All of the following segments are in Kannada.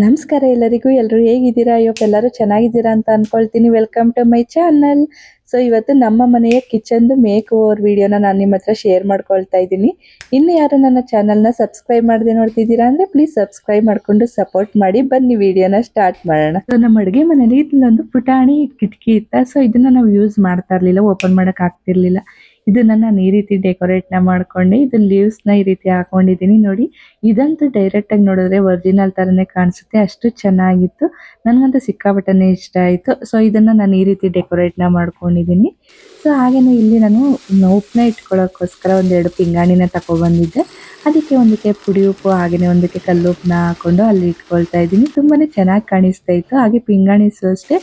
ನಮಸ್ಕಾರ ಎಲ್ಲರಿಗೂ ಎಲ್ಲರೂ ಹೇಗಿದ್ದೀರಾ? ಅಯ್ಯೋ ಎಲ್ಲರೂ ಚೆನ್ನಾಗಿದ್ದೀರಾ ಅಂತ ಅನ್ಕೊಳ್ತೀನಿ. Welcome to my channel so ಇವತ್ತು ನಮ್ಮ ಮನೆಯ ಕಿಚನ್ದು ಮೇಕ್ ಓವರ್ ವಿಡಿಯೋನ ನಾನು ನಿಮ್ಮ ಹತ್ರ ಶೇರ್ ಮಾಡ್ಕೊಳ್ತಾ ಇದ್ದೀನಿ. ಇನ್ನು ಯಾರು ನನ್ನ ಚಾನಲ್ನ ಸಬ್ಸ್ಕ್ರೈಬ್ ಮಾಡದೆ ನೋಡ್ತಿದ್ದೀರಾ ಅಂದರೆ ಪ್ಲೀಸ್ ಸಬ್ಸ್ಕ್ರೈಬ್ ಮಾಡಿಕೊಂಡು ಸಪೋರ್ಟ್ ಮಾಡಿ ಬನ್ನಿ ವಿಡಿಯೋನ ಸ್ಟಾರ್ಟ್ ಮಾಡೋಣ. ಸೊ ನಮ್ಮ ಅಡುಗೆ ಮನೇಲಿ ಇಲ್ಲೊಂದು ಪುಟಾಣಿ ಕಿಟಕಿ ಇತ್ತ. ಸೊ ಇದನ್ನ ನಾವು ಯೂಸ್ ಮಾಡ್ತಾ ಇರಲಿಲ್ಲ ಓಪನ್ ಮಾಡೋಕೆ ಆಗ್ತಿರ್ಲಿಲ್ಲ. ಇದನ್ನ ನಾನು ಈ ರೀತಿ ಡೆಕೋರೇಟ್ನ ಮಾಡ್ಕೊಂಡೆ ಇದು ಲೀವ್ಸ್ನ ಈ ರೀತಿ ಹಾಕೊಂಡಿದ್ದೀನಿ ನೋಡಿ. ಇದಂತೂ ಡೈರೆಕ್ಟ್ ಆಗಿ ನೋಡಿದ್ರೆ ಒರಿಜಿನಲ್ ತರನೇ ಕಾಣಿಸುತ್ತೆ, ಅಷ್ಟು ಚೆನ್ನಾಗಿತ್ತು. ನನಗಂತೂ ಸಿಕ್ಕಾಪಟ್ಟನೆ ಇಷ್ಟ ಆಯಿತು. ಸೊ ಇದನ್ನ ನಾನು ಈ ರೀತಿ ಡೆಕೋರೇಟ್ನ ಮಾಡ್ಕೊಂಡಿದ್ದೀನಿ. ಸೊ ಹಾಗೇನೆ ಇಲ್ಲಿ ನಾನು ಉಪ್ಪನ್ನ ಇಟ್ಕೊಳ್ಳೋಕ್ಕೋಸ್ಕರ ಒಂದೆರಡು ಪಿಂಗಾಣಿನ ತಗೊಬಂದಿದ್ದೆ ಅದಕ್ಕೆ ಒಂದಕ್ಕೆ ಪುಡಿ ಉಪ್ಪು ಹಾಗೆಯೇ ಒಂದಕ್ಕೆ ಕಲ್ಲು ಉಪ್ಪನ್ನ ಹಾಕೊಂಡು ಅಲ್ಲಿ ಇಟ್ಕೊಳ್ತಾ ಇದ್ದೀನಿ. ತುಂಬಾನೇ ಚೆನ್ನಾಗಿ ಕಾಣಿಸ್ತಾ ಇತ್ತು. ಹಾಗೆ ಪಿಂಗಾಣಿಸು ಅಷ್ಟೇ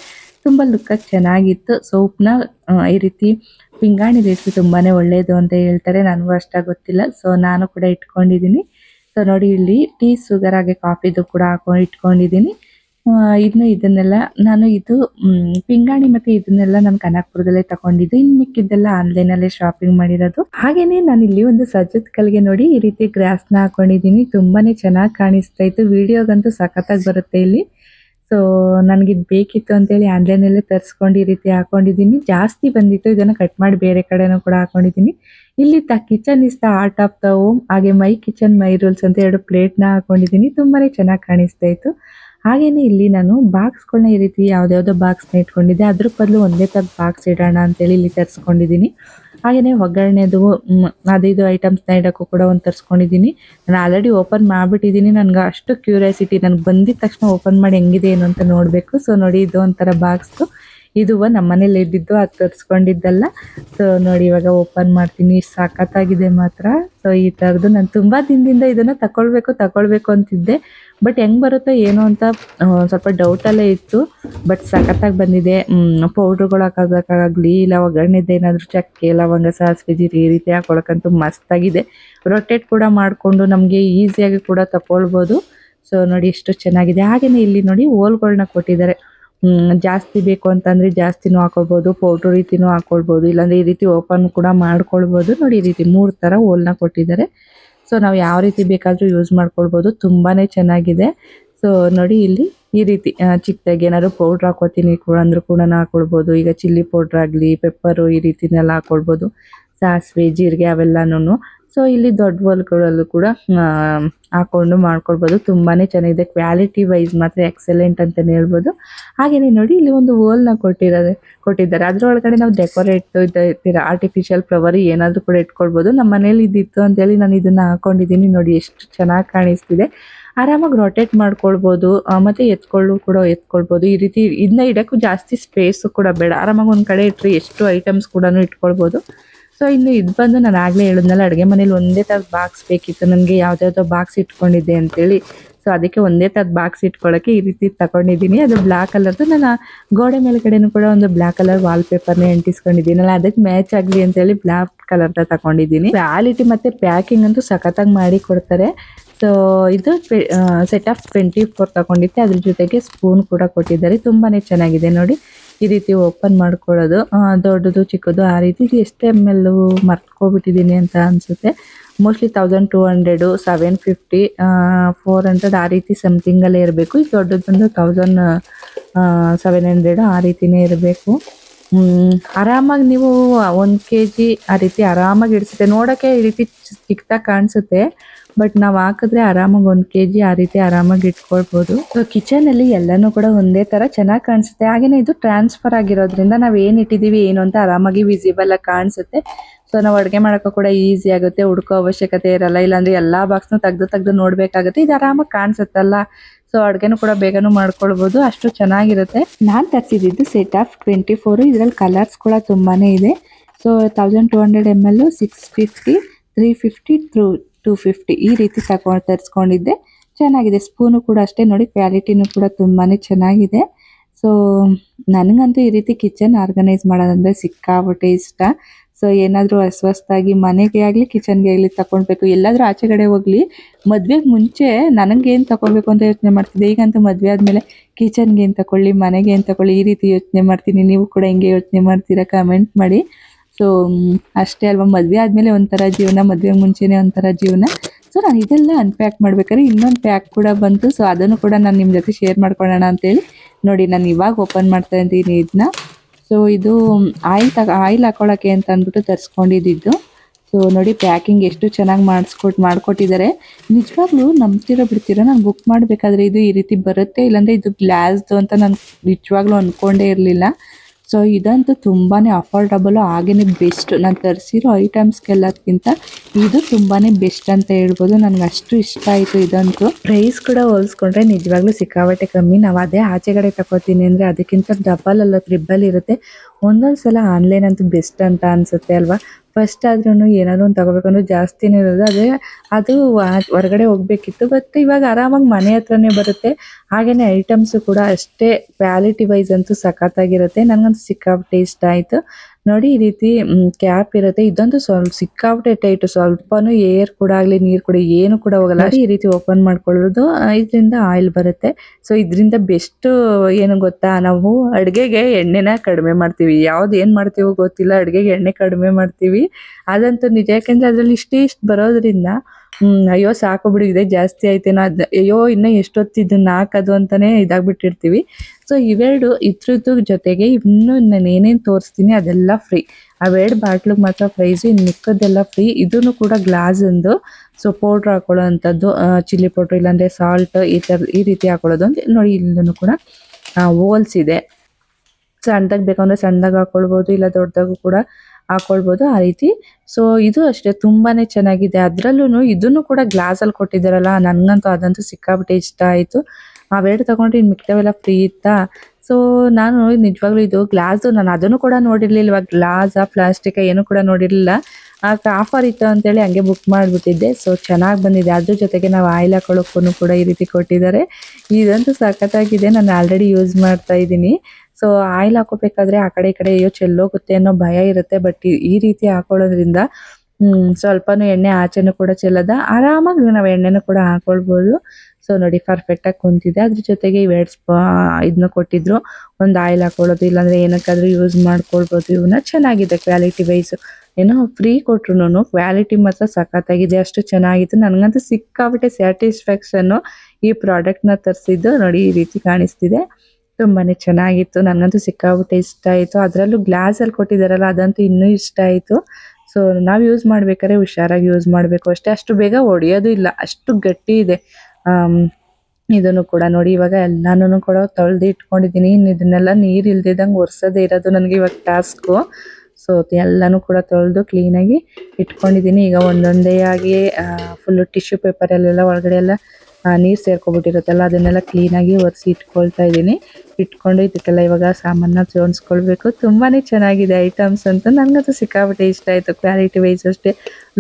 ತುಂಬ ಲುಕ್ಕಾಗಿ ಚೆನ್ನಾಗಿತ್ತು. ಸೊ ಉಪ್ಪನ್ನ ಈ ರೀತಿ ಪಿಂಗಾಣಿ ರೆಸಿಪಿ ತುಂಬಾನೇ ಒಳ್ಳೆಯದು ಅಂತ ಹೇಳ್ತಾರೆ, ನನಗೂ ಅಷ್ಟಾಗಿ ಗೊತ್ತಿಲ್ಲ. ಸೊ ನಾನು ಕೂಡ ಇಟ್ಕೊಂಡಿದ್ದೀನಿ ಸೊ ನೋಡಿ, ಇಲ್ಲಿ ಟೀ ಶುಗರ್ ಹಾಗೆ ಕಾಫಿದು ಕೂಡ ಹಾಕೊಂಡು ಇಟ್ಕೊಂಡಿದ್ದೀನಿ ಇನ್ನು ಇದನ್ನೆಲ್ಲ ನಾನು ಇದು ಪಿಂಗಾಣಿ ಮತ್ತೆ ಇದನ್ನೆಲ್ಲ ನಮ್ಮ ಕನಕಪುರದಲ್ಲೇ ತಗೊಂಡಿದ್ದು. ಇನ್ನು ಮಿಕ್ಕಿದ್ದೆಲ್ಲ ಆನ್ಲೈನಲ್ಲೇ ಶಾಪಿಂಗ್ ಮಾಡಿರೋದು. ಹಾಗೇನೆ ನಾನು ಇಲ್ಲಿ ಒಂದು ಸಜ್ಜದ ಕಲ್ಗೆ ನೋಡಿ ಈ ರೀತಿ ಗ್ರಾಸ್ನ ಹಾಕೊಂಡಿದ್ದೀನಿ ತುಂಬಾನೇ ಚೆನ್ನಾಗಿ ಕಾಣಿಸ್ತಾ ಇತ್ತು. ವಿಡಿಯೋಗಂತೂ ಸಖತ್ತಾಗಿ ಬರುತ್ತೆ ಇಲ್ಲಿ. ಸೊ ಇದು ಬೇಕಿತ್ತು ಅಂತೇಳಿ ಆನ್ಲೈನಲ್ಲೇ ತರಿಸ್ಕೊಂಡು ಈ ರೀತಿ ಹಾಕೊಂಡಿದ್ದೀನಿ. ಜಾಸ್ತಿ ಬಂದಿತ್ತು, ಇದನ್ನು ಕಟ್ ಮಾಡಿ ಬೇರೆ ಕಡೆನೂ ಕೂಡ ಹಾಕೊಂಡಿದ್ದೀನಿ. ಇಲ್ಲಿ ತ kitchen is the art of the home ಹಾಗೆ ಮೈ ಕಿಚನ್ ಮೈ ರೂಲ್ಸ್ ಅಂತ ಎರಡು ಪ್ಲೇಟ್ನ ಹಾಕೊಂಡಿದ್ದೀನಿ. ತುಂಬಾನೇ ಚೆನ್ನಾಗಿ ಕಾಣಿಸ್ತಾ ಇತ್ತು. ಹಾಗೇನೆ ಇಲ್ಲಿ ನಾನು ಬಾಕ್ಸ್ಗಳನ್ನ ಈ ರೀತಿ ಯಾವುದ್ಯಾವುದೋ ಬಾಕ್ಸ್ನ ಇಟ್ಕೊಂಡಿದ್ದೆ. ಅದ್ರ ಬದಲು ಒಂದೇ ತರ ಬಾಕ್ಸ್ ಇಡೋಣ ಅಂತೇಳಿ ಇಲ್ಲಿ ತರಿಸ್ಕೊಂಡಿದ್ದೀನಿ. ಹಾಗೇನೆ ಒಗ್ಗರಣೆದು ಅದು ಇದು ಐಟಮ್ಸ್ನ ಇಡೋಕ್ಕೂ ಕೂಡ ಒಂದು ತರಿಸ್ಕೊಂಡಿದ್ದೀನಿ ನಾನು ಆಲ್ರೆಡಿ ಓಪನ್ ಮಾಡಿಬಿಟ್ಟಿದ್ದೀನಿ ನನಗೆ ಅಷ್ಟು ಕ್ಯೂರಿಯಾಸಿಟಿ ನನಗೆ ಬಂದಿದ ತಕ್ಷಣ ಓಪನ್ ಮಾಡಿ ಹೆಂಗಿದೆ ಏನು ಅಂತ ನೋಡಬೇಕು. ಸೊ ನೋಡಿ, ಇದು ಒಂಥರ ಬಾಕ್ಸ್ದು ಇದು ನಮ್ಮ ಮನೇಲಿ ಇದ್ದಿದ್ದು ಅದು ತರಿಸ್ಕೊಂಡಿದ್ದಲ್ಲ. ಸೊ ನೋಡಿ ಇವಾಗ ಓಪನ್ ಮಾಡ್ತೀನಿ. ಸಖತ್ತಾಗಿದೆ ಮಾತ್ರ. ಸೊ ಈ ಥರದ್ದು ನಾನು ತುಂಬ ದಿನದಿಂದ ಇದನ್ನು ತಗೊಳ್ಬೇಕು ತಗೊಳ್ಬೇಕು ಅಂತಿದ್ದೆ. ಬಟ್ ಹೆಂಗ್ ಬರುತ್ತೋ ಏನೋ ಅಂತ ಸ್ವಲ್ಪ ಡೌಟಲ್ಲೇ ಇತ್ತು. ಬಟ್ ಸಖತ್ತಾಗಿ ಬಂದಿದೆ. ಪೌಡ್ರುಗಳು ಹಾಕೋದಕ್ಕಾಗಲಿ ಇಲ್ಲ ಒಗ್ಗರಣೆದು ಏನಾದರೂ ಚಕ್ಕೆ, ಲವಂಗ, ಸಾಸಿವೆ ಜೀರಿ ಈ ರೀತಿ ಹಾಕೊಳಕ್ಕಂತೂ ಮಸ್ತಾಗಿದೆ ರೊಟೇಟ್ ಕೂಡ ಮಾಡಿಕೊಂಡು ನಮಗೆ ಈಸಿಯಾಗಿ ಕೂಡ ತಗೊಳ್ಬೋದು ಸೊ ನೋಡಿ ಎಷ್ಟು ಚೆನ್ನಾಗಿದೆ. ಹಾಗೆಯೇ ಇಲ್ಲಿ ನೋಡಿ ಹೋಲ್ಗಳನ್ನ ಕೊಟ್ಟಿದ್ದಾರೆ. ಜಾಸ್ತಿ ಬೇಕು ಅಂತಂದ್ರೆ ಜಾಸ್ತಿನೂ ಹಾಕೊಳ್ಬೋದು ಪೌಡ್ರ್ ರೀತಿನೂ ಹಾಕೊಳ್ಬೋದು, ಇಲ್ಲಾಂದ್ರೆ ಈ ರೀತಿ ಓಪನ್ ಕೂಡ ಮಾಡ್ಕೊಳ್ಬೋದು. ನೋಡಿ, ಈ ರೀತಿ ಮೂರು ಥರ ಹೋಲ್ನ ಕೊಟ್ಟಿದ್ದಾರೆ. ಸೊ ನಾವು ಯಾವ ರೀತಿ ಬೇಕಾದರೂ ಯೂಸ್ ಮಾಡ್ಕೊಳ್ಬೋದು. ತುಂಬಾನೇ ಚೆನ್ನಾಗಿದೆ. ಸೊ ನೋಡಿ, ಇಲ್ಲಿ ಈ ರೀತಿ ಚಿಕ್ಕದಾಗಿ ಏನಾದ್ರು ಪೌಡ್ರ್ ಹಾಕೋತೀನಿ ಕೂಡ ಅಂದ್ರೂ ಕೂಡ ಹಾಕೊಳ್ಬೋದು. ಈಗ ಚಿಲ್ಲಿ ಪೌಡ್ರ್ ಆಗಲಿ ಪೆಪ್ಪರು ಈ ರೀತಿನೆಲ್ಲ ಹಾಕೊಳ್ಬೋದು. ಸಾಸಿವೆ, ಜೀರಿಗೆ ಅವೆಲ್ಲನೂ ಸೊ ಇಲ್ಲಿ ದೊಡ್ಡ ಒಲ್ಗಳಲ್ಲೂ ಕೂಡ ಹಾಕೊಂಡು ಮಾಡ್ಕೊಳ್ಬೋದು. ತುಂಬಾನೇ ಚೆನ್ನಾಗಿದೆ. ಕ್ವಾಲಿಟಿ ವೈಸ್ ಮಾತ್ರ ಎಕ್ಸಲೆಂಟ್ ಅಂತಲೇ ಹೇಳ್ಬೋದು. ಹಾಗೆಯೇ ನೋಡಿ, ಇಲ್ಲಿ ಒಂದು ಓಲ್ನ ಕೊಟ್ಟಿದ್ದಾರೆ ಕೊಟ್ಟಿದ್ದಾರೆ. ಅದರೊಳಗಡೆ ನಾವು ಡೆಕೋರೇಟ್ ಆರ್ಟಿಫಿಷಿಯಲ್ ಫ್ಲವರ್ ಏನಾದರೂ ಕೂಡ ಇಟ್ಕೊಳ್ಬೋದು. ನಮ್ಮ ಮನೇಲಿ ಇದ್ದಿತ್ತು ಅಂತೇಳಿ ನಾನು ಇದನ್ನ ಹಾಕೊಂಡಿದ್ದೀನಿ. ನೋಡಿ, ಎಷ್ಟು ಚೆನ್ನಾಗಿ ಕಾಣಿಸ್ತಿದೆ. ಆರಾಮಾಗಿ ರೊಟೇಟ್ ಮಾಡ್ಕೊಳ್ಬೋದು. ಮತ್ತು ಮತ್ತೆ ಎತ್ಕೊಳ್ಳು ಕೂಡ ಎತ್ಕೊಳ್ಬೋದು. ಈ ರೀತಿ ಇದನ್ನ ಇಡಕ್ಕೂ ಜಾಸ್ತಿ ಸ್ಪೇಸ್ ಕೂಡ ಬೇಡ. ಆರಾಮಾಗಿ ಒಂದು ಕಡೆ ಇಟ್ಟರೆ ಎಷ್ಟು ಐಟಮ್ಸ್ ಕೂಡ ಇಟ್ಕೊಳ್ಬೋದು. ಸೊ ಇನ್ನು ಇದು ಬಂದು ನಾನು ಆಗಲೇ ಹೇಳಿದ್ನಲ್ಲ, ಅಡುಗೆ ಮನೇಲಿ ಒಂದೇ ಥರದ ಬಾಕ್ಸ್ ಬೇಕಿತ್ತು. ನನಗೆ ಯಾವುದ್ಯಾವುದೋ ಬಾಕ್ಸ್ ಇಟ್ಕೊಂಡಿದ್ದೆ ಅಂತೇಳಿ. ಸೊ ಅದಕ್ಕೆ ಒಂದೇ ಥರದ ಬಾಕ್ಸ್ ಇಟ್ಕೊಳ್ಳೋಕ್ಕೆ ಈ ರೀತಿ ತಗೊಂಡಿದ್ದೀನಿ. ಅದು ಬ್ಲ್ಯಾಕ್ ಕಲರ್ದು ನಾನು ಗೋಡೆ ಮೇಲ್ಗಡೆನೂ ಕೂಡ ಒಂದು ಬ್ಲ್ಯಾಕ್ ಕಲರ್ ವಾಲ್ ಪೇಪರ್ನ ಅಂಟಿಸ್ಕೊಂಡಿದ್ದೀನಲ್ಲ, ಅದಕ್ಕೆ ಮ್ಯಾಚ್ ಆಗಲಿ ಅಂತೇಳಿ ಬ್ಲ್ಯಾಕ್ ಕಲರ್ದ ತಗೊಂಡಿದ್ದೀನಿ. ಕ್ವಾಲಿಟಿ ಮತ್ತು ಪ್ಯಾಕಿಂಗ್ ಅಂತೂ ಸಖತ್ತಾಗಿ ಮಾಡಿ ಕೊಡ್ತಾರೆ. ಸೊ ಇದು ಸೆಟ್ ಆಫ್ ಟ್ವೆಂಟಿ ಫೋರ್ ತಗೊಂಡಿದ್ದೆ. ಅದ್ರ ಜೊತೆಗೆ ಸ್ಪೂನ್ ಕೂಡ ಕೊಟ್ಟಿದ್ದಾರೆ. ತುಂಬಾನೇ ಚೆನ್ನಾಗಿದೆ ನೋಡಿ. ಈ ರೀತಿ ಓಪನ್ ಮಾಡ್ಕೊಳ್ಳೋದು ದೊಡ್ಡದು ಚಿಕ್ಕದು ಆ ರೀತಿ ಎಷ್ಟು ಎಂ ಎಲ್ ಮರ್ತ್ಕೊಬಿಟ್ಟಿದ್ದೀನಿ ಅಂತ ಅನಿಸುತ್ತೆ. Mostly thousand two hundred seven fifty four hundred ಆ ರೀತಿ ಸಮಥಿಂಗಲ್ಲೇ ಇರಬೇಕು. ಈ ದೊಡ್ಡದು ಬಂದು ತೌಸಂಡ್ ಸೆವೆನ್ ಹಂಡ್ರೆಡು ಆ ರೀತಿಯೇ ಇರಬೇಕು. ಆರಾಮಾಗಿ ನೀವು ಒಂದ್ ಕೆ ಜಿ ಆ ರೀತಿ ಆರಾಮಾಗಿ ಇಡಿಸುತ್ತೆ ನೋಡಕ್ಕೆ ಈ ರೀತಿ ಚಿಕ್ಕದಾಗಿ ಕಾಣಿಸುತ್ತೆ, ಬಟ್ ನಾವು ಹಾಕಿದ್ರೆ ಆರಾಮಾಗಿ ಒಂದ್ ಕೆ ಜಿ ಆ ರೀತಿ ಆರಾಮಾಗಿ ಇಟ್ಕೊಳ್ಬಹುದು ಸೊ ಕಿಚನಲ್ಲಿ ಎಲ್ಲಾನು ಕೂಡ ಒಂದೇ ತರ ಚೆನ್ನಾಗಿ ಕಾಣಿಸುತ್ತೆ. ಹಾಗೇನೆ ಇದು ಟ್ರಾನ್ಸ್ಫರ್ ಆಗಿರೋದ್ರಿಂದ ನಾವು ಏನು ಇಟ್ಟಿದೀವಿ, ಏನು ಅಂತ ಆರಾಮಾಗಿ ವಿಸಿಬಲ್ ಆಗಿ ಕಾಣಿಸುತ್ತೆ. ಸೊ ನಾವು ಅಡುಗೆ ಮಾಡೋಕ್ಕೂ ಕೂಡ ಈಸಿ ಆಗುತ್ತೆ. ಹುಡ್ಕೋ ಅವಶ್ಯಕತೆ ಇರಲ್ಲ. ಇಲ್ಲಾಂದ್ರೆ ಎಲ್ಲ ಬಾಕ್ಸ್ನ ತೆಗ್ದು ತೆಗ್ದು ನೋಡಬೇಕಾಗುತ್ತೆ. ಇದು ಆರಾಮಾಗಿ ಕಾಣಿಸುತ್ತಲ್ಲ. ಸೊ ಅಡುಗೆನೂ ಕೂಡ ಬೇಗನೂ ಮಾಡ್ಕೊಳ್ಬೋದು. ಅಷ್ಟು ಚೆನ್ನಾಗಿರುತ್ತೆ. ನಾನು ತರಿಸಿದ್ದು ಸೆಟ್ ಆಫ್ ಟ್ವೆಂಟಿ ಫೋರು ಇದರಲ್ಲಿ ಕಲರ್ಸ್ ಕೂಡ ತುಂಬಾನೇ ಇದೆ. So thousand two hundred M L six fifty three fifty through two fifty ಈ ರೀತಿ ತಗೊಂಡು ತರಿಸ್ಕೊಂಡಿದ್ದೆ. ಚೆನ್ನಾಗಿದೆ. ಸ್ಪೂನು ಕೂಡ ಅಷ್ಟೇ. ನೋಡಿ ಕ್ವಾಲಿಟಿನೂ ಕೂಡ ತುಂಬಾನೇ ಚೆನ್ನಾಗಿದೆ. ಸೊ ನನಗಂತೂ ಈ ರೀತಿ ಕಿಚನ್ ಆರ್ಗನೈಸ್ ಮಾಡೋದಂದ್ರೆ ಸಿಕ್ಕಾಪಟ್ಟೆ ಇಷ್ಟ. ಸೊ ಏನಾದರೂ ಅಸ್ವಸ್ಥಾಗಿ ಮನೆಗೆ ಆಗಲಿ ಕಿಚನ್ಗೆ ಆಗಲಿ ತಗೊಳ್ಬೇಕು ಎಲ್ಲಾದರೂ ಆಚೆ ಕಡೆ ಹೋಗ್ಲಿ, ಮದುವೆಗೆ ಮುಂಚೆ ನನಗೆ ಏನು ತಗೊಳ್ಬೇಕು ಅಂತ ಯೋಚನೆ ಮಾಡ್ತಿದ್ದೆ. ಈಗಂತೂ ಮದುವೆ ಆದಮೇಲೆ ಕಿಚನ್ಗೆ ಏನು ತಗೊಳ್ಳಿ ಮನೆಗೆ ಏನು ತಗೊಳ್ಳಿ ಈ ರೀತಿ ಯೋಚನೆ ಮಾಡ್ತೀನಿ. ನೀವು ಕೂಡ ಹಿಂಗೆ ಯೋಚನೆ ಮಾಡ್ತೀರಾ? ಕಮೆಂಟ್ ಮಾಡಿ. ಸೊ ಅಷ್ಟೇ ಅಲ್ವಾ. ಮದುವೆ ಆದಮೇಲೆ ಒಂಥರ ಜೀವನ ಮದುವೆ ಮುಂಚೆನೇ ಒಂಥರ ಜೀವನ. ಸೊ ನಾನು ಇದೆಲ್ಲ ಅನ್ಪ್ಯಾಕ್ ಮಾಡ್ಬೇಕಾದ್ರೆ ಇನ್ನೊಂದು ಪ್ಯಾಕ್ ಕೂಡ ಬಂತು. ಸೊ ಅದನ್ನು ಕೂಡ ನಾನು ನಿಮ್ಮ ಜೊತೆ ಶೇರ್ ಮಾಡ್ಕೊಳ್ಳೋಣ ಅಂತೇಳಿ. ನೋಡಿ, ನಾನು ಇವಾಗ ಓಪನ್ ಮಾಡ್ತಾ ಇದ್ದೀನಿ ಇದನ್ನ ಸೊ ಇದು ಆಯಿಲ್ ತಗ, ಆಯಿಲ್ ಹಾಕೊಳಕ್ಕೆ ಅಂತ ಅಂದ್ಬಿಟ್ಟು ತರಿಸ್ಕೊಂಡಿದ್ದು. ಸೊ ನೋಡಿ ಪ್ಯಾಕಿಂಗ್ ಎಷ್ಟು ಚೆನ್ನಾಗಿ ಮಾಡಿಸ್ಕೊಟ್, ಮಾಡಿಕೊಟ್ಟಿದ್ದಾರೆ. ನಿಜವಾಗ್ಲೂ ನಂಬ್ತಿರೋ ಬಿಡ್ತಿರೋ? ನಾನು ಬುಕ್ ಮಾಡಬೇಕಾದ್ರೆ ಇದು ಈ ರೀತಿ ಬರುತ್ತೆ, ಇಲ್ಲಾಂದರೆ ಇದು ಗ್ಲಾಸ್ದು ಅಂತ ನಾನು ನಿಜವಾಗ್ಲೂ ಅಂದ್ಕೊಂಡೇ ಇರಲಿಲ್ಲ. ಸೊ ಇದಂತೂ ತುಂಬಾ ಅಫೋರ್ಡಬಲ್ ಹಾಗೇನೆ ಬೆಸ್ಟ್ ನಾನು ತರಿಸಿರೋ ಐಟಮ್ಸ್ಗೆಲ್ಲದಕ್ಕಿಂತ ಇದು ತುಂಬಾ ಬೆಸ್ಟ್ ಅಂತ ಹೇಳ್ಬೋದು. ನನಗೆ ಅಷ್ಟು ಇಷ್ಟ ಆಯಿತು ಇದಂತೂ. ಪ್ರೈಸ್ ಕೂಡ ಹೋಲಿಸ್ಕೊಂಡ್ರೆ ನಿಜವಾಗ್ಲೂ ಸಿಕ್ಕಾಪಟ್ಟೆ ಕಮ್ಮಿ. ನಾವು ಅದೇ ಆಚೆಗಡೆ ತಗೋತೀನಿ ಅಂದರೆ ಅದಕ್ಕಿಂತ ಡಬಲ್ ಅಲ್ಲ ಟ್ರಿಬಲ್ ಇರುತ್ತೆ. ಒಂದೊಂದು ಸಲ ಆನ್ಲೈನ್ ಅಂತೂ ಬೆಸ್ಟ್ ಅಂತ ಅನಿಸುತ್ತೆ ಅಲ್ವಾ? ಫಸ್ಟ್ ಆದ್ರೂ ಏನಾದ್ರು ಒಂದು ತಗೋಬೇಕಂದ್ರೆ ಜಾಸ್ತಿನೇ ಇರೋದು. ಅದೇ ಅದು ಹೊರಗಡೆ ಹೋಗ್ಬೇಕಿತ್ತು ಬಟ್ ಇವಾಗ ಆರಾಮಾಗಿ ಮನೆ ಹತ್ರನೇ ಬರುತ್ತೆ. ಹಾಗೇನೆ ಐಟಮ್ಸ್ ಕೂಡ ಅಷ್ಟೇ ಕ್ವಾಲಿಟಿ ವೈಸ್ ಅಂತೂ ಸಖತ್ತಾಗಿರುತ್ತೆ. ನನಗಂತೂ ಸಿಕ್ಕಾಪಟ್ಟೆ ಇಷ್ಟ ಆಯಿತು. ನೋಡಿ ಈ ರೀತಿ ಕ್ಯಾಪ್ ಇರುತ್ತೆ. ಇದಂತೂ ಸ್ವಲ್ಪ ಸಿಕ್ಕಾಪಟ್ಟೆ ಟೈಟ್ ಸ್ವಲ್ಪನೂ ಏರ್ ಕೂಡ ಆಗಲಿ, ನೀರು ಕೂಡ ಏನು ಕೂಡ ಹೋಗಲ್ಲ. ಈ ರೀತಿ ಓಪನ್ ಮಾಡ್ಕೊಳ್ಳೋದು. ಇದರಿಂದ ಆಯಿಲ್ ಬರುತ್ತೆ. ಸೊ ಇದರಿಂದ ಬೆಸ್ಟ್ ಏನು ಗೊತ್ತಾ? ನಾವು ಅಡುಗೆಗೆ ಎಣ್ಣೆನ ಕಡಿಮೆ ಮಾಡ್ತೀವಿ. ಯಾವ್ದು ಏನು ಮಾಡ್ತೀವೋ ಗೊತ್ತಿಲ್ಲ. ಅಡುಗೆಗೆ ಎಣ್ಣೆ ಕಡಿಮೆ ಮಾಡ್ತೀವಿ. ಅದಂತೂ ನಿಜ. ಯಾಕೆಂದ್ರೆ ಅದ್ರಲ್ಲಿ ಇಷ್ಟೇ ಇಷ್ಟು ಬರೋದ್ರಿಂದ ಅಯ್ಯೋ, ಸಾಕು ಬಿಡು, ಇದೆ ಜಾಸ್ತಿ ಆಯ್ತೇನೋ, ಅದು, ಅಯ್ಯೋ, ಇನ್ನೂ ಎಷ್ಟೊತ್ತು ಇದನ್ನ ಹಾಕೋದು ಅಂತಾನೆ ಇದಾಗ್ಬಿಟ್ಟಿರ್ತೀವಿ. ಸೊ ಇವೆರಡು ಇದ್ರದ್ದು ಜೊತೆಗೆ ಇನ್ನೂ ನಾನು ಏನೇನು ತೋರಿಸ್ತೀನಿ ಅದೆಲ್ಲ ಫ್ರೀ ಅವೆರಡು ಬಾಟ್ಲಿಗೆ ಮಾತ್ರ ಪ್ರೈಸು ಇನ್ನು ಮಿಕ್ಕದೆಲ್ಲ ಫ್ರೀ ಇದನ್ನು ಕೂಡ ಗ್ಲಾಸಂದು ಸೊ ಪೌಡ್ರ್ ಹಾಕೊಳ್ಳೋ ಅಂಥದ್ದು ಚಿಲ್ಲಿ ಪೌಡ್ರ್ ಇಲ್ಲಾಂದರೆ ಸಾಲ್ಟ್ ಈ ಥರ, ಈ ರೀತಿ ಹಾಕೊಳ್ಳೋದು ಅಂತ ನೋಡಿ ಇಲ್ಲೂ ಕೂಡ ಹೋಲ್ಸ್ ಇದೆ. ಸಣ್ಣದಾಗಿ ಬೇಕಂದ್ರೆ ಸಣ್ಣದಾಗ ಹಾಕ್ಕೊಳ್ಬೋದು ಇಲ್ಲ ದೊಡ್ಡದಾಗೂ ಕೂಡ ಹಾಕೊಳ್ಬೋದು ಆ ರೀತಿ. ಸೊ ಇದು ಅಷ್ಟೇ ತುಂಬಾ ಚೆನ್ನಾಗಿದೆ. ಅದರಲ್ಲೂ ಇದನ್ನು ಕೂಡ ಗ್ಲಾಸಲ್ಲಿ ಕೊಟ್ಟಿದ್ದಾರಲ್ಲ, ನನಗಂತೂ ಅದಂತೂ ಸಿಕ್ಕಾಬಿಟ್ಟೆ ಇಷ್ಟ ಆಯಿತು. ಅವೆರಡು ತಗೊಂಡ್ರೆ ಇನ್ನು ಮಿಕ್ತವೆಲ್ಲ ಫ್ರೀ ಇತ್ತಾ? ಸೊ ನಾನು ನಿಜವಾಗ್ಲೂ ಇದು ಗ್ಲಾಸು ನಾನು ಅದನ್ನು ಕೂಡ ನೋಡಿರಲಿಲ್ಲ ಗ್ಲಾಸಾ ಪ್ಲಾಸ್ಟಿಕ್ ಏನು ಕೂಡ ನೋಡಿರಲಿಲ್ಲ. ಆಫರ್ ಇತ್ತು ಅಂತೇಳಿ ಹಂಗೆ ಬುಕ್ ಮಾಡಿಬಿಟ್ಟಿದ್ದೆ. ಸೊ ಚೆನ್ನಾಗಿ ಬಂದಿದೆ. ಅದ್ರ ಜೊತೆಗೆ ನಾವು ಆಯಿಲ್ ಹಾಕೊಳ್ಳೋಕ್ಕೂ ಕೂಡ ಈ ರೀತಿ ಕೊಟ್ಟಿದ್ದಾರೆ. ಇದಂತೂ ಸಖತ್ತಾಗಿದೆ. ನಾನು ಆಲ್ರೆಡಿ ಯೂಸ್ ಮಾಡ್ತಾ ಇದ್ದೀನಿ. ಸೊ ಆಯಿಲ್ ಹಾಕೋಬೇಕಾದ್ರೆ ಆ ಕಡೆ ಈ ಕಡೆ ಅಯ್ಯೋ ಚೆಲ್ಲೋಗುತ್ತೆ ಅನ್ನೋ ಭಯ ಇರುತ್ತೆ ಬಟ್ ಈ ರೀತಿ ಹಾಕೊಳ್ಳೋದ್ರಿಂದ ಸ್ವಲ್ಪನೂ ಎಣ್ಣೆ ಆಚೆನೂ ಕೂಡ ಚೆಲ್ಲದ, ಆರಾಮಾಗಿ ನಾವು ಎಣ್ಣೆನೂ ಕೂಡ ಹಾಕೊಳ್ಬೋದು. ಸೊ ನೋಡಿ ಪರ್ಫೆಕ್ಟಾಗಿ ಕುಂತಿದೆ. ಅದ್ರ ಜೊತೆಗೆ ಇವೆರಡು ಸ್ಪಾ ಇದನ್ನ ಕೊಟ್ಟಿದ್ರು. ಒಂದು ಆಯಿಲ್ ಹಾಕೊಳ್ಳೋದು, ಇಲ್ಲಾಂದರೆ ಏನಕ್ಕಾದ್ರೂ ಯೂಸ್ ಮಾಡ್ಕೊಳ್ಬೋದು. ಇವನ್ನ ಚೆನ್ನಾಗಿದೆ ಕ್ವಾಲಿಟಿ ವೈಸ್ ಏನೋ ಫ್ರೀ ಕೊಟ್ರು ಕ್ವಾಲಿಟಿ ಮಾತ್ರ ಸಖತ್ತಾಗಿದೆ. ಅಷ್ಟು ಚೆನ್ನಾಗಿತ್ತು. ನನಗಂತೂ ಸಿಕ್ಕಾಬಿಟ್ಟೆ ಸ್ಯಾಟಿಸ್ಫ್ಯಾಕ್ಷನ್ನು ಈ ಪ್ರಾಡಕ್ಟ್ನ ತರಿಸಿದ್ದು. ನೋಡಿ ಈ ರೀತಿ ಕಾಣಿಸ್ತಿದೆ. ತುಂಬಾನೇ ಚೆನ್ನಾಗಿತ್ತು. ನನಗಂತೂ ಸಿಕ್ಕಾಬಿಟ್ಟೆ ಇಷ್ಟ ಆಯಿತು. ಅದರಲ್ಲೂ ಗ್ಲಾಸಲ್ಲಿ ಕೊಟ್ಟಿದ್ದಾರಲ್ಲ, ಅದಂತೂ ಇನ್ನೂ ಇಷ್ಟ ಆಯಿತು. ಸೊ ನಾವು ಯೂಸ್ ಮಾಡ್ಬೇಕಾದ್ರೆ ಹುಷಾರಾಗಿ ಯೂಸ್ ಮಾಡಬೇಕು. ಅಷ್ಟೇ, ಅಷ್ಟು ಬೇಗ ಒಡೆಯೋದು ಇಲ್ಲ. ಅಷ್ಟು ಗಟ್ಟಿ ಇದೆ. ಇದನ್ನು ಕೂಡ ನೋಡಿ. ಇವಾಗ ಎಲ್ಲಾನು ಕೂಡ ತೊಳೆದು ಇಟ್ಕೊಂಡಿದ್ದೀನಿ. ಇನ್ನು ಇದನ್ನೆಲ್ಲ ನೀರು ಇಲ್ದಿದ್ದಂಗೆ ಒರೆಸೋದೇ ಇರೋದು ನನಗೆ ಇವಾಗ ಟಾಸ್ಕು ಸೊ ಎಲ್ಲಾನು ಕೂಡ ತೊಳೆದು ಕ್ಲೀನಾಗಿ ಇಟ್ಕೊಂಡಿದ್ದೀನಿ. ಈಗ ಒಂದೊಂದೇ ಆಗಿ ಫುಲ್ಲು ಟಿಶ್ಯೂ ಪೇಪರಲ್ಲೆಲ್ಲ ಒಳಗಡೆ ಎಲ್ಲ ನೀರು ಸೇರ್ಕೊಬಿಟ್ಟಿರುತ್ತಲ್ಲ, ಅದನ್ನೆಲ್ಲ ಕ್ಲೀನಾಗಿ ಒರೆಸಿ ಇಟ್ಕೊಳ್ತಾ ಇದ್ದೀನಿ. ಇಟ್ಕೊಂಡು ಇದಕ್ಕೆಲ್ಲ ಇವಾಗ ಸಾಮಾನ ಜೋಡಿಸ್ಕೊಳ್ಬೇಕು. ತುಂಬಾ ಚೆನ್ನಾಗಿದೆ ಐಟಮ್ಸ್ ಅಂತ. ನನಗಂತೂ ಸಿಕ್ಕಾಬಿಟ್ಟೆ ಇಷ್ಟ ಆಯಿತು. ಕ್ವಾಲಿಟಿ ವೈಸು ಅಷ್ಟೇ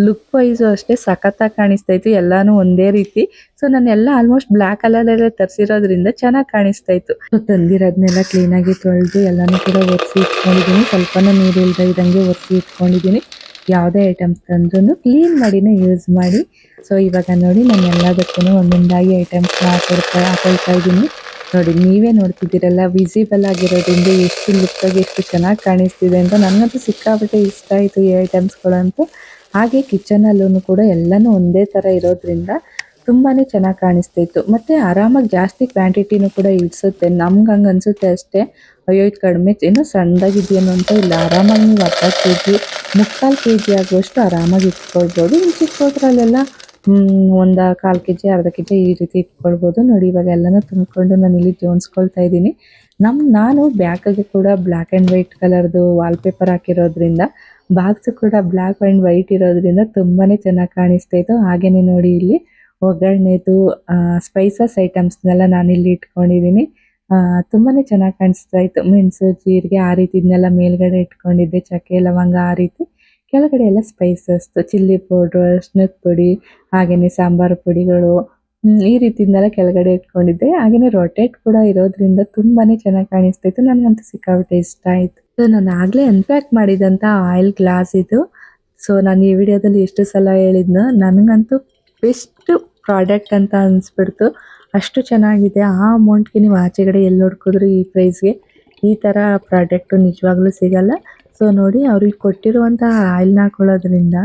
ಲುಕ್ ವೈಸು ಅಷ್ಟೇ ಸಖತ್ತಾಗಿ ಕಾಣಿಸ್ತಾ ಇತ್ತು. ಎಲ್ಲಾನು ಒಂದೇ ರೀತಿ. ಸೊ ನಾನೆಲ್ಲ ಆಲ್ಮೋಸ್ಟ್ ಬ್ಲ್ಯಾಕ್ ಕಲರಲ್ಲೇ ತರಿಸಿರೋದ್ರಿಂದ ಚೆನ್ನಾಗಿ ಕಾಣಿಸ್ತಾ ಇತ್ತು. ಸೊ ತಂದಿರೋದನ್ನೆಲ್ಲ ಕ್ಲೀನಾಗಿ ತೊಳೆದು ಎಲ್ಲಾನು ಕೂಡ ಒರೆಸಿ ಇಟ್ಕೊಂಡಿದ್ದೀನಿ. ಸ್ವಲ್ಪನೂ ನೀರು ಇಲ್ದೇ ಇದ್ದಂಗೆ ಒರೆಸಿ ಇಟ್ಕೊಂಡಿದ್ದೀನಿ. ಯಾವುದೇ ಐಟಮ್ಸ್ ತಂದ್ರೂ ಕ್ಲೀನ್ ಮಾಡಿನೇ ಯೂಸ್ ಮಾಡಿ. ಸೊ ಇವಾಗ ನೋಡಿ ನಾನು ಎಲ್ಲದಕ್ಕೂ ಒಂದೊಂದಾಗಿ ಐಟಮ್ಸ್ ಹಾಕೊಡ್ತಾ ಹಾಕೊಳ್ತಾ ಇದ್ದೀನಿ. ನೋಡಿ, ನೀವೇ ನೋಡ್ತಿದ್ದೀರಲ್ಲ ವಿಸಿಬಲ್ ಆಗಿರೋದ್ರಿಂದ ಎಷ್ಟು ಲುಕ್ಕಾಗಿ ಎಷ್ಟು ಚೆನ್ನಾಗಿ ಕಾಣಿಸ್ತಿದೆ ಅಂತ ನನಗಂತೂ ಸಿಕ್ಕಾಪಟ್ಟೆ ಇಷ್ಟ ಆಯಿತು ಈ ಐಟಮ್ಸ್ಗಳಂತೂ ಹಾಗೆ ಕಿಚನಲ್ಲೂ ಕೂಡ ಎಲ್ಲನೂ ಒಂದೇ ಥರ ಇರೋದ್ರಿಂದ ತುಂಬಾ ಚೆನ್ನಾಗಿ ಕಾಣಿಸ್ತಾ ಇತ್ತು ಮತ್ತು ಆರಾಮಾಗಿ ಜಾಸ್ತಿ ಕ್ವಾಂಟಿಟಿನೂ ಕೂಡ ಇಳಿಸುತ್ತೆ ನಮ್ಗೆ ಹಂಗೆ ಅನಿಸುತ್ತೆ ಅಷ್ಟೇ. ಅಯ್ಯೋ, ಇದು ಕಡಿಮೆ ಏನೋ ಸಣ್ಣದಾಗಿದೆಯೇನೋ ಅಂತ ಇಲ್ಲ. ಆರಾಮಾಗಿ ನೀವು ಅರ್ಧ ಕೆ ಜಿ ಮುಕ್ಕಾಲು ಕೆ ಜಿ ಆಗುವಷ್ಟು ಆರಾಮಾಗಿ ಇಟ್ಕೊಳ್ಬೋದು. ಇನ್ನು ಚಿಕ್ಕದ್ರಲ್ಲೆಲ್ಲ ಒಂದು ಕಾಲು ಕೆ ಜಿ ಅರ್ಧ ಕೆ ಜಿ ಈ ರೀತಿ ಇಟ್ಕೊಳ್ಬೋದು. ನೋಡಿ, ಇವಾಗ ಎಲ್ಲನೂ ತುಂಬಿಕೊಂಡು ನಾನು ಇಲ್ಲಿ ಜೋಡಿಸ್ಕೊಳ್ತಾ ಇದ್ದೀನಿ. ನಮ್ಮ ನಾನು ಬ್ಯಾಕಿಗೆ ಕೂಡ ಬ್ಲ್ಯಾಕ್ ಆ್ಯಂಡ್ ವೈಟ್ ಕಲರ್ದು ವಾಲ್ಪೇಪರ್ ಹಾಕಿರೋದ್ರಿಂದ, ಬಾಕ್ಸ್ ಕೂಡ ಬ್ಲ್ಯಾಕ್ ಆ್ಯಂಡ್ ವೈಟ್ ಇರೋದ್ರಿಂದ ತುಂಬಾ ಚೆನ್ನಾಗಿ ಕಾಣಿಸ್ತಾ ಇತ್ತು. ನೋಡಿ ಇಲ್ಲಿ. ಒಗ್ಗರಣೆದು ಸ್ಪೈಸಸ್ ಐಟಮ್ಸ್ನೆಲ್ಲ ನಾನಿಲ್ಲಿ ಇಟ್ಕೊಂಡಿದ್ದೀನಿ. ತುಂಬಾ ಚೆನ್ನಾಗಿ ಕಾಣಿಸ್ತಾ ಇತ್ತು. ಮೆಣಸು, ಜೀರಿಗೆ ಆ ರೀತಿದ್ನೆಲ್ಲ ಮೇಲ್ಗಡೆ ಇಟ್ಕೊಂಡಿದ್ದೆ, ಚಕ್ಕೆ, ಲವಂಗ ಆ ರೀತಿ. ಕೆಳಗಡೆ ಎಲ್ಲ ಸ್ಪೈಸಸ್ ಚಿಲ್ಲಿ ಪೌಡ್ರು ಅರ್ಶಿನದ ಪುಡಿ ಹಾಗೆಯೇ ಸಾಂಬಾರು ಪುಡಿಗಳು ಈ ರೀತಿಯಿಂದೆಲ್ಲ ಕೆಳಗಡೆ ಇಟ್ಕೊಂಡಿದ್ದೆ. ಹಾಗೆಯೇ ರೊಟೇಟ್ ಕೂಡ ಇರೋದ್ರಿಂದ ತುಂಬಾನೇ ಚೆನ್ನಾಗಿ ಕಾಣಿಸ್ತಾ ಇತ್ತು. ನನಗಂತೂ ಸಿಕ್ಕಾಬಿಟ್ಟೆ ಇಷ್ಟ ಆಯಿತು. ಸೊ ನಾನು ಆಗಲೇ ಅನ್ಪ್ಯಾಕ್ ಮಾಡಿದಂಥ ಆಯಿಲ್ ಗ್ಲಾಸ್ ಇದು. ಸೊ ನಾನು ಈ ವಿಡಿಯೋದಲ್ಲಿ ಎಷ್ಟು ಸಲ ಹೇಳಿದ್ನೋ, ನನಗಂತೂ ಬೆಸ್ಟ್ ಪ್ರಾಡಕ್ಟ್ ಅಂತ ಅನಿಸ್ಬಿಡ್ತು. ಅಷ್ಟು ಚೆನ್ನಾಗಿದೆ. ಆ ಅಮೌಂಟ್ಗೆ ನೀವು ಆಚೆಗಡೆ ಎಲ್ಲಿ ಹುಡ್ಕಿದ್ರು ಈ ಪ್ರೈಸ್ಗೆ ಈ ಥರ ಪ್ರಾಡಕ್ಟು ನಿಜವಾಗ್ಲೂ ಸಿಗಲ್ಲ. ಸೊ, ನೋಡಿ, ಅವ್ರಿಗೆ ಕೊಟ್ಟಿರುವಂಥ ಆಯಿಲ್ನ ಹಾಕೊಳ್ಳೋದ್ರಿಂದ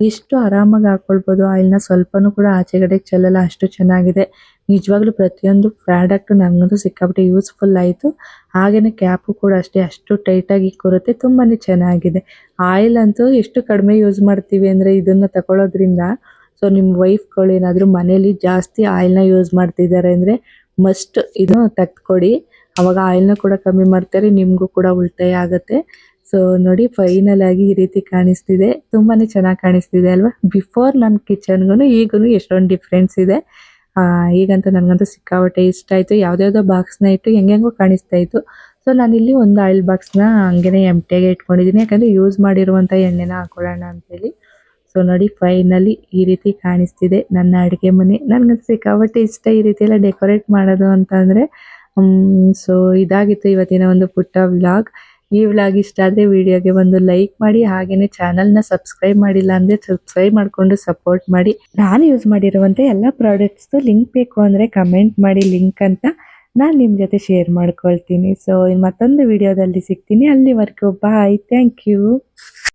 ಎಷ್ಟು ಆರಾಮಾಗಿ ಹಾಕ್ಕೊಳ್ಬೋದು ಆಯಿಲ್ನ ಸ್ವಲ್ಪನೂ ಕೂಡ ಆಚೆಗಡೆ ಚೆಲ್ಲಲ್ಲ. ಅಷ್ಟು ಚೆನ್ನಾಗಿದೆ. ನಿಜವಾಗ್ಲೂ ಪ್ರತಿಯೊಂದು ಪ್ರಾಡಕ್ಟ್ ನನಗಂತೂ ಸಿಕ್ಕಾಪಟ್ಟೆ ಯೂಸ್ಫುಲ್ ಆಯಿತು. ಹಾಗೆಯೇ ಕ್ಯಾಪು ಕೂಡ ಅಷ್ಟೇ. ಅಷ್ಟು ಟೈಟಾಗಿ ಕೂರುತ್ತೆ ತುಂಬಾ ಚೆನ್ನಾಗಿದೆ. ಆಯಿಲ್ ಅಂತೂ ಎಷ್ಟು ಕಡಿಮೆ ಯೂಸ್ ಮಾಡ್ತೀವಿ ಅಂದರೆ ಇದನ್ನು ತಗೊಳ್ಳೋದ್ರಿಂದ ಸೊ ನಿಮ್ಮ ವೈಫ್ಗಳು ಏನಾದರೂ ಮನೇಲಿ ಜಾಸ್ತಿ ಆಯಿಲ್ನ ಯೂಸ್ ಮಾಡ್ತಿದ್ದಾರೆ ಅಂದರೆ ಮಸ್ಟ್ ಇದು ತೆಗ್ದುಕೊಡಿ. ಅವಾಗ ಆಯಿಲ್ನ ಕೂಡ ಕಮ್ಮಿ ಮಾಡ್ತಾರೆ, ನಿಮಗೂ ಕೂಡ ಉಳಿತಾಯ ಆಗುತ್ತೆ. ಸೊ ನೋಡಿ ಫೈನಲ್ ಆಗಿ ಈ ರೀತಿ ಕಾಣಿಸ್ತಿದೆ. ತುಂಬಾನೇ ಚೆನ್ನಾಗಿ ಕಾಣಿಸ್ತಿದೆ ಅಲ್ವಾ? ಬಿಫೋರ್ ನನ್ನ ಕಿಚನ್ಗೂ ಈಗೂ ಎಷ್ಟೊಂದು ಡಿಫ್ರೆನ್ಸ್ ಇದೆ. ಈಗಂತೂ ನನಗಂತೂ ಸಿಕ್ಕಾಪಟ್ಟೆ ಇಷ್ಟ ಆಯಿತು. ಯಾವುದ್ಯಾವುದೋ ಬಾಕ್ಸ್ನ ಇಟ್ಟು ಹೆಂಗೆಂಗೋ ಕಾಣಿಸ್ತಾ ಇತ್ತು. ಸೊ ನಾನಿಲ್ಲಿ ಒಂದು ಆಯಿಲ್ ಬಾಕ್ಸ್ನ ಹಂಗೆ ಎಂಟಿಯಾಗೆ ಇಟ್ಕೊಂಡಿದ್ದೀನಿ ಯಾಕಂದರೆ ಯೂಸ್ ಮಾಡಿರುವಂಥ ಎಣ್ಣೆನ ಹಾಕೊಳ್ಳೋಣ ಅಂತೇಳಿ. ಸೊ ನೋಡಿ ಫೈನಲಿ ಈ ರೀತಿ ಕಾಣಿಸ್ತಿದೆ. ನನ್ನ ಅಡುಗೆ ಮನೆ. ನನಗಂತೂ ಸಿಕ್ಕಾಪಟ್ಟೆ ಇಷ್ಟ ಈ ರೀತಿ ಎಲ್ಲ ಡೆಕೋರೇಟ್ ಮಾಡೋದು ಅಂತ ಅಂದರೆ ಸೊ ಇದಾಗಿತ್ತು ಇವತ್ತಿನ ಒಂದು ಪುಟ್ಟ ವ್ಲಾಗ್ ಈ ವ್ಲಾಗ್ ಇಷ್ಟ ಆದರೆ ವಿಡಿಯೋಗೆ ಒಂದು ಲೈಕ್ ಮಾಡಿ ಹಾಗೆಯೇ ಚಾನಲ್ನ ಸಬ್ಸ್ಕ್ರೈಬ್ ಮಾಡಿಲ್ಲ ಅಂದರೆ ಸಬ್ಸ್ಕ್ರೈಬ್ ಮಾಡಿಕೊಂಡು ಸಪೋರ್ಟ್ ಮಾಡಿ. ನಾನು ಯೂಸ್ ಮಾಡಿರುವಂಥ ಎಲ್ಲ ಪ್ರಾಡಕ್ಟ್ಸ್ದು ಲಿಂಕ್ ಬೇಕು ಅಂದರೆ ಕಮೆಂಟ್ ಮಾಡಿ ಲಿಂಕ್ ಅಂತ ನಾನು ನಿಮ್ಮ ಜೊತೆ ಶೇರ್ ಮಾಡ್ಕೊಳ್ತೀನಿ. ಸೊ ಮತ್ತೊಂದು ವಿಡಿಯೋದಲ್ಲಿ ಸಿಗ್ತೀನಿ. ಅಲ್ಲಿವರೆಗೂ ಬಾಯ್ ಥ್ಯಾಂಕ್ ಯು